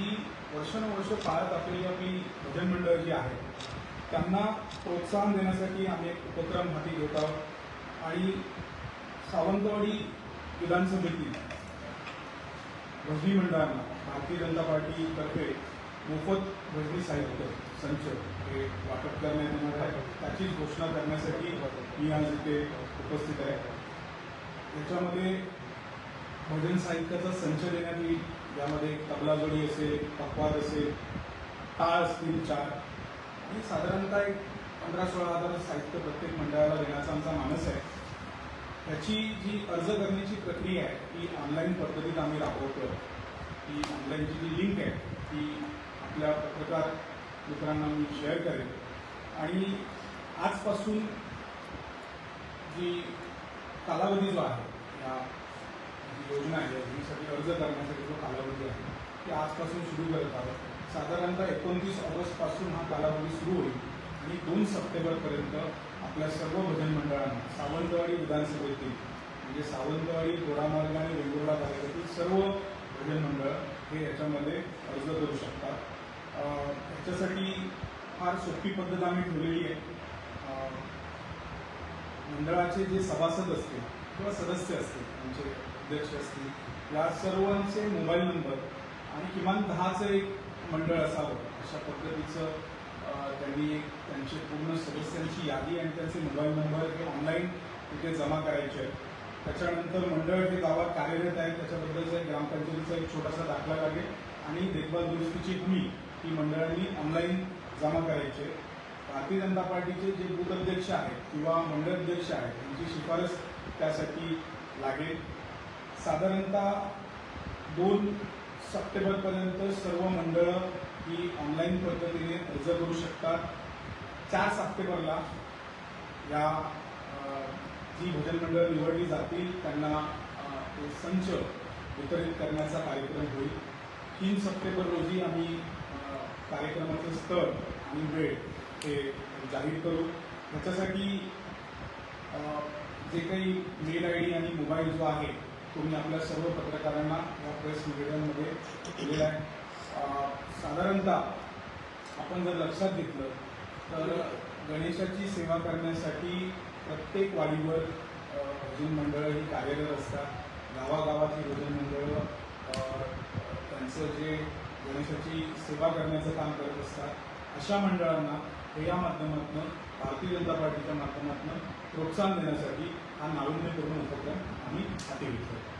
जी वर्षानुवर्ष पाळत आपली आपली भजन मंडळ जी आहे त्यांना प्रोत्साहन देण्यासाठी आम्ही एक उपक्रम हाती घेत आहोत. आणि सावंतवाडी विधानसभेतील भजनी मंडळांना भारतीय जनता पार्टीतर्फे मोफत भजनी साहित्य संच हे वाटप करण्यात येणार आहे. त्याची घोषणा करण्यासाठी मी आज इथे उपस्थित आहे. त्याच्यामध्ये भजन साहित्याचा संच देण्यात येईल. यामध्ये तबलाजोडी असेल पकवाद असेल टाळ असतील चार. आणि साधारणतः एक पंधरा सोळा हजार साहित्य प्रत्येक मंडळाला देण्याचा आमचा मानस आहे. त्याची जी अर्ज करण्याची प्रक्रिया आहे ती ऑनलाईन पद्धतीत आम्ही राबवतो ती ऑनलाईनची जी लिंक आहे ती आपल्या पत्रकार मित्रांना मी शेअर करेन. आणि आजपासून जी कालावधी जो आहे या योजना आहे यासाठी अर्ज करण्यासाठी जो कालावधी आहे ती आजपासून सुरू करत आहोत. साधारणतः एकोणतीस ऑगस्टपासून हा कालावधी सुरू होईल आणि दोन सप्टेंबरपर्यंत आपल्या सर्व भजन मंडळांना सावंतवाडी विधानसभेतील म्हणजे सावंतवाडी गोडामार्ग आणि वेंगुर्ला तालुक्यातील सर्व भजन मंडळ हे याच्यामध्ये अर्ज करू शकतात. याच्यासाठी ह्याच्यासाठी फार सोपी पद्धत आम्ही ठेवलेली आहे. मंडळाचे जे सभासद असतील किंवा सदस्य असतील आमचे अध्यक्ष असतील. या सर्वांचे मोबाईल नंबर आणि किमान दहाचं एक मंडळ असावं. अशा पद्धतीचं त्यांनी एक त्यांचे पूर्ण सदस्यांची यादी आणि त्यांचे मोबाईल नंबर हे ऑनलाईन तिथे जमा करायचे आहेत. त्याच्यानंतर मंडळ हे गावात कार्यरत आहे. त्याच्याबद्दलचा एक ग्रामपंचायतीचा एक छोटासा दाखला लागेल आणि देखभाल दुरुस्तीची हमी ही मंडळांनी ऑनलाईन जमा करायची आहे. भारतीय जनता पार्टीचे जे बूथ अध्यक्ष आहेत किंवा मंडळ अध्यक्ष आहेत त्यांची शिफारस त्यासाठी लागेल. साधारणतः दोन सप्टेंबरपर्यंत सर्व मंडळं ही ऑनलाईन पद्धतीने अर्ज करू शकतात. चार सप्टेंबरला या जी भजन मंडळ निवडली जातील त्यांना ते संच वितरित करण्याचा कार्यक्रम होईल. तीन सप्टेंबर रोजी आम्ही कार्यक्रमाचं स्थळ आणि वेळ हे जाहीर करू. त्याच्यासाठी जे काही मेल आय डी आणि मोबाईल जो आहे तुम्ही आपल्या सर्व पत्रकारांना या प्रेस निवेदनमध्ये दिलेलं आहे साधारणतः आपण जर लक्षात घेतलं तर गणेशाची सेवा करण्यासाठी प्रत्येक वाडीवर भजन मंडळं ही कार्यरत असतात. गावागावातली भजन मंडळं त्यांचं जे गणेशाची सेवा करण्याचं काम करत असतात. अशा मंडळांना हे या माध्यमातून भारतीय जनता पार्टीच्या माध्यमातून प्रोत्साहन देण्यासाठी हा नाविन्यपूर्ण उपक्रम आम्ही हाती घेतला.